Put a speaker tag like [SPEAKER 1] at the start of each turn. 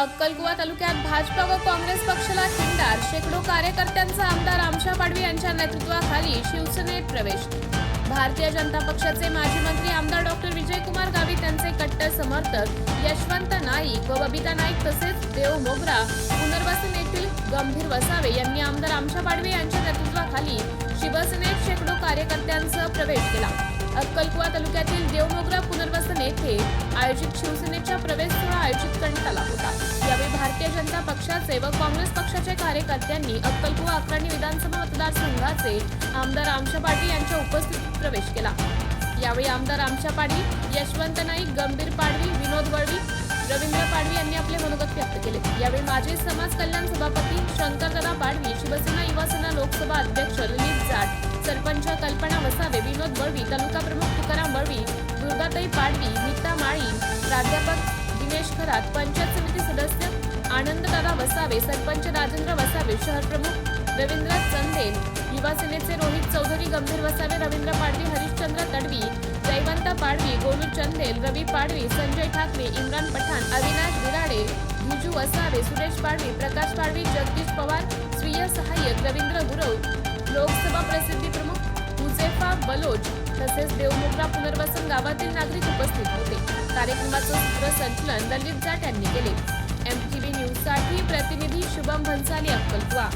[SPEAKER 1] अक्कलकुवा तालुक्यात भाजपा व काँग्रेस पक्षाला खिंडार शेकडो कार्यकर्त्यांचा आमदार आमशा पाडवी यांच्या नेतृत्वाखाली शिवसेनेत प्रवेश. भारतीय जनता पक्षाचे माजी मंत्री आमदार डॉक्टर विजयकुमार गावित यांचे कट्टर समर्थक यशवंत नाईक व बबिता नाईक तसेच देव मोगरा पुनर्वसन येथील गंभीर वसावे यांनी आमदार आमशा पाडवी यांच्या नेतृत्वाखाली शिवसेनेत शेकडो कार्यकर्त्यांसह प्रवेश केला. अक्कलकुवा तालुक्यातील देवमोगरा पुनर्वसन येथे आयोजित शिवसेनेच्या प्रवेश सोहळा आयोजित करण्यात आला होता. भारतीय जनता पक्षाचे व काँग्रेस पक्षाच्या कार्यकर्त्यांनी अक्कलकुवा अक्राणी विधानसभा मतदारसंघाचे आमदार आमशा पाटील यांच्या उपस्थितीत प्रवेश केला. यावेळी आमदार आमशा पाडवी यशवंत नाईक गंभीर पाडवी विनोद वळवी रवींद्र पाडवी यांनी आपले मनोगत व्यक्त केले. यावेळी माजी समाज कल्याण सभापती शंकरदादा पाडवी शिवसेना युवासेना लोकसभा अध्यक्ष ललित जाट सरपंच कल्पना वसावे विनोद बळवी तालुका प्रमुख तुकाराम बळवी दुर्गाताई पाडवी नीता माळी प्राध्यापक दिनेश खरात पंच आनंददादा वसावे सरपंच राजेंद्र वसावे शहर प्रमुख रवींद्र चंदेल युवा सेनेचे रोहित चौधरी गंभीर वसावे रवींद्र पाडवी हरिश्चंद्र तडवी जयवंत पाडवी गोलू चंदेल रवी पाडवी संजय ठाकरे इम्रान पठाण अविनाश बिराडे भिजू वसावे सुरेश पाडवी प्रकाश पाडवी जगदीश पवार स्वीय सहाय्यक रवींद्र गुरव लोकसभा प्रसिद्धी प्रमुख हुजेफा बलोच तसेच देवमुद्रा पुनर्वसन गावातील नागरिक उपस्थित होते. कार्यक्रमाचं सूत्रसंचलन ललित जाट यांनी केले. एमटीव्ही न्यूजसाठी प्रतिनिधी शुभम भन्साली अक्कलकुवा.